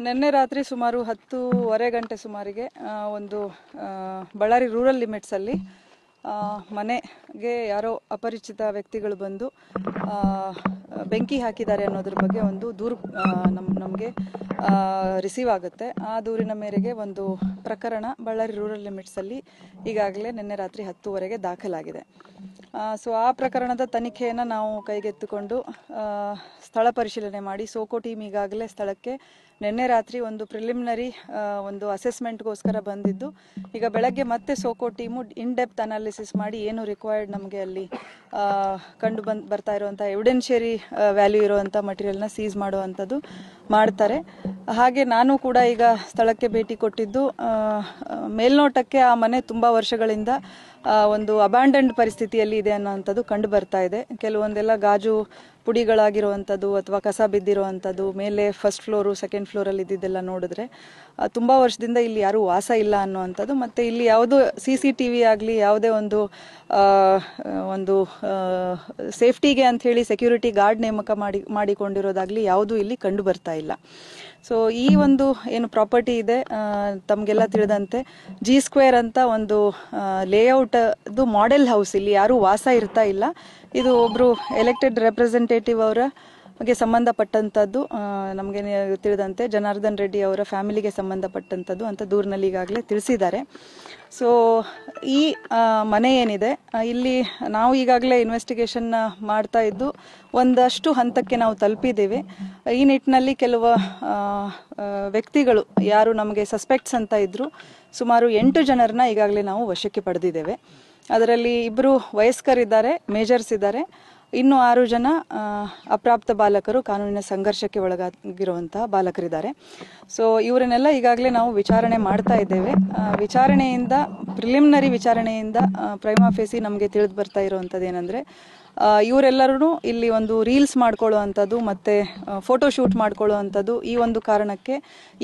ನಿನ್ನೆ ರಾತ್ರಿ ಸುಮಾರು ಹತ್ತೂವರೆ ಗಂಟೆ ಸುಮಾರಿಗೆ ಒಂದು ಬಳ್ಳಾರಿ ರೂರಲ್ ಲಿಮಿಟ್ಸಲ್ಲಿ ಮನೆಗೆ ಯಾರೋ ಅಪರಿಚಿತ ವ್ಯಕ್ತಿಗಳು ಬಂದು ಬೆಂಕಿ ಹಾಕಿದ್ದಾರೆ ಅನ್ನೋದ್ರ ಬಗ್ಗೆ ಒಂದು ದೂರು ನಮ್ಮ ನಮಗೆ ರಿಸೀವ್ ಆಗುತ್ತೆ. ಆ ದೂರಿನ ಮೇರೆಗೆ ಒಂದು ಪ್ರಕರಣ ಬಳ್ಳಾರಿ ರೂರಲ್ ಲಿಮಿಟ್ಸಲ್ಲಿ ಈಗಾಗಲೇ ನಿನ್ನೆ ರಾತ್ರಿ ಹತ್ತುವರೆಗೆ ದಾಖಲಾಗಿದೆ. ಸೊ ಆ ಪ್ರಕರಣದ ತನಿಖೆಯನ್ನು ನಾವು ಕೈಗೆತ್ತಿಕೊಂಡು ಸ್ಥಳ ಪರಿಶೀಲನೆ ಮಾಡಿ. ಸೋಕೋ ಟೀಮ್ ಈಗಾಗಲೇ ಸ್ಥಳಕ್ಕೆ ನಿನ್ನೆ ರಾತ್ರಿ ಒಂದು ಪ್ರಿಲಿಮಿನರಿ ಒಂದು ಅಸೆಸ್ಮೆಂಟ್ಗೋಸ್ಕರ ಬಂದಿದ್ದು, ಈಗ ಬೆಳಗ್ಗೆ ಮತ್ತೆ SOCO team in depth analysis ಮಾಡಿ ಏನು ರಿಕ್ವೈರ್ಡ್ ನಮಗೆ ಅಲ್ಲಿ ಕಂಡು ಬಂದ್, ಬರ್ತಾ ಇರುವಂಥ ಎವಿಡೆನ್ಶಿಯರಿ ವ್ಯಾಲ್ಯೂ ಇರುವಂಥ ಮಟೀರಿಯಲ್ನ ಸೀಸ್ ಮಾಡುವಂಥದ್ದು ಮಾಡ್ತಾರೆ. ಹಾಗೆ ನಾನು ಕೂಡ ಈಗ ಸ್ಥಳಕ್ಕೆ ಭೇಟಿ ಕೊಟ್ಟಿದ್ದು ಮೇಲ್ನೋಟಕ್ಕೆ ಆ ಮನೆ ತುಂಬ ವರ್ಷಗಳಿಂದ ಒಂದು ಅಬ್ಯಾಂಡನ್ಡ್ ಪರಿಸ್ಥಿತಿಯಲ್ಲಿ ಇದೆ ಅನ್ನೋವಂಥದ್ದು ಕಂಡು ಬರ್ತಾ ಇದೆ. ಕೆಲವೊಂದೆಲ್ಲ ಗಾಜು ಪುಡಿಗಳಾಗಿರುವಂಥದ್ದು ಅಥವಾ ಕಸ ಬಿದ್ದಿರುವಂಥದ್ದು, ಮೇಲೆ ಫಸ್ಟ್ ಫ್ಲೋರು ಸೆಕೆಂಡ್ ಫ್ಲೋರಲ್ಲಿ ಇದ್ದಿದ್ದೆಲ್ಲ ನೋಡಿದ್ರೆ ತುಂಬ ವರ್ಷದಿಂದ ಇಲ್ಲಿ ಯಾರೂ ವಾಸ ಇಲ್ಲ ಅನ್ನುವಂಥದ್ದು. ಮತ್ತು ಇಲ್ಲಿ ಯಾವುದು ಸಿ ಸಿ ಟಿ ವಿ ಆಗಲಿ, ಯಾವುದೇ ಒಂದು ಒಂದು ಸೇಫ್ಟಿಗೆ ಅಂತ ಹೇಳಿ ಸೆಕ್ಯೂರಿಟಿ ಗಾರ್ಡ್ ನೇಮಕ ಮಾಡಿ, ಮಾಡಿಕೊಂಡಿರೋದಾಗಲಿ ಯಾವುದೂ ಇಲ್ಲಿ ಕಂಡು ಬರ್ತಾ ಇಲ್ಲ. ಸೊ ಈ ಒಂದು ಏನು ಪ್ರಾಪರ್ಟಿ ಇದೆ ತಮಗೆಲ್ಲ ತಿಳಿದಂತೆ ಜಿ ಸ್ಕ್ವೇರ್ ಅಂತ ಒಂದು ಲೇಔಟ್ದು ಮಾಡೆಲ್ ಹೌಸ್ ಇಲ್ಲಿ ಯಾರು ವಾಸ ಇರ್ತಾ ಇಲ್ಲ. ಇದು ಒಬ್ರು ಎಲೆಕ್ಟೆಡ್ ರೆಪ್ರೆಸೆಂಟೇಟಿವ್ ಅವರ ಗೆ ಸಂಬಂಧಪಟ್ಟಂಥದ್ದು ನಮಗೆ ತಿಳಿದಂತೆ ಜನಾರ್ದನ್ ರೆಡ್ಡಿ ಅವರ ಫ್ಯಾಮಿಲಿಗೆ ಸಂಬಂಧಪಟ್ಟಂಥದ್ದು ಅಂತ ದೂರಿನಲ್ಲಿ ಈಗಾಗಲೇ ತಿಳಿಸಿದ್ದಾರೆ. ಸೊ ಈ ಮನೆ ಏನಿದೆ ಇಲ್ಲಿ ನಾವು ಈಗಾಗಲೇ ಇನ್ವೆಸ್ಟಿಗೇಷನ್ ಮಾಡ್ತಾ ಇದ್ದು ಒಂದಷ್ಟು ಹಂತಕ್ಕೆ ನಾವು ತಲುಪಿದ್ದೇವೆ. ಈ ನಿಟ್ಟಿನಲ್ಲಿ ಕೆಲವು ವ್ಯಕ್ತಿಗಳು ಯಾರು ನಮಗೆ ಸಸ್ಪೆಕ್ಟ್ಸ್ ಅಂತ ಇದ್ದರು ಸುಮಾರು ಎಂಟು ಜನರನ್ನ ಈಗಾಗಲೇ ನಾವು ವಶಕ್ಕೆ ಪಡೆದಿದ್ದೇವೆ. ಅದರಲ್ಲಿ ಇಬ್ಬರು ವಯಸ್ಕರಿದ್ದಾರೆ ಮೇಜರ್ಸ್ ಇದ್ದಾರೆ. ಇನ್ನು ಆರು ಜನ ಅಪ್ರಾಪ್ತ ಬಾಲಕರು ಕಾನೂನಿನ ಸಂಘರ್ಷಕ್ಕೆ ಒಳಗಾಗಿರುವಂತಹ ಬಾಲಕರಿದ್ದಾರೆ. ಸೊ ಇವರನ್ನೆಲ್ಲ ಈಗಾಗಲೇ ನಾವು ವಿಚಾರಣೆ ಮಾಡ್ತಾ ಇದ್ದೇವೆ. ವಿಚಾರಣೆಯಿಂದ ಪ್ರಿಲಿಮಿನರಿ ವಿಚಾರಣೆಯಿಂದ ಪ್ರೈಮಾ ಫೇಸಿ ನಮಗೆ ತಿಳಿದು ಬರ್ತಾ ಇರುವಂಥದ್ದು ಏನಂದರೆ ಇವರೆಲ್ಲರೂ ಇಲ್ಲಿ ಒಂದು ರೀಲ್ಸ್ ಮಾಡ್ಕೊಳ್ಳುವಂಥದ್ದು ಮತ್ತು ಫೋಟೋ ಶೂಟ್ ಮಾಡ್ಕೊಳ್ಳುವಂಥದ್ದು ಈ ಒಂದು ಕಾರಣಕ್ಕೆ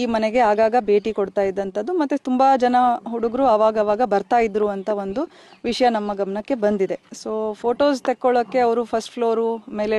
ಈ ಮನೆಗೆ ಆಗಾಗ ಭೇಟಿ ಕೊಡ್ತಾ ಇದ್ದಂಥದ್ದು ಮತ್ತು ತುಂಬ ಜನ ಹುಡುಗರು ಅವಾಗವಾಗ ಬರ್ತಾ ಇದ್ರು ಅಂತ ಒಂದು ವಿಷಯ ನಮ್ಮ ಗಮನಕ್ಕೆ ಬಂದಿದೆ. ಸೊ ಫೋಟೋಸ್ ತೆಕ್ಕೊಳ್ಳೋಕ್ಕೆ ಅವರು ಫಸ್ಟ್ ಫ್ಲೋರು ಮೇಲೆ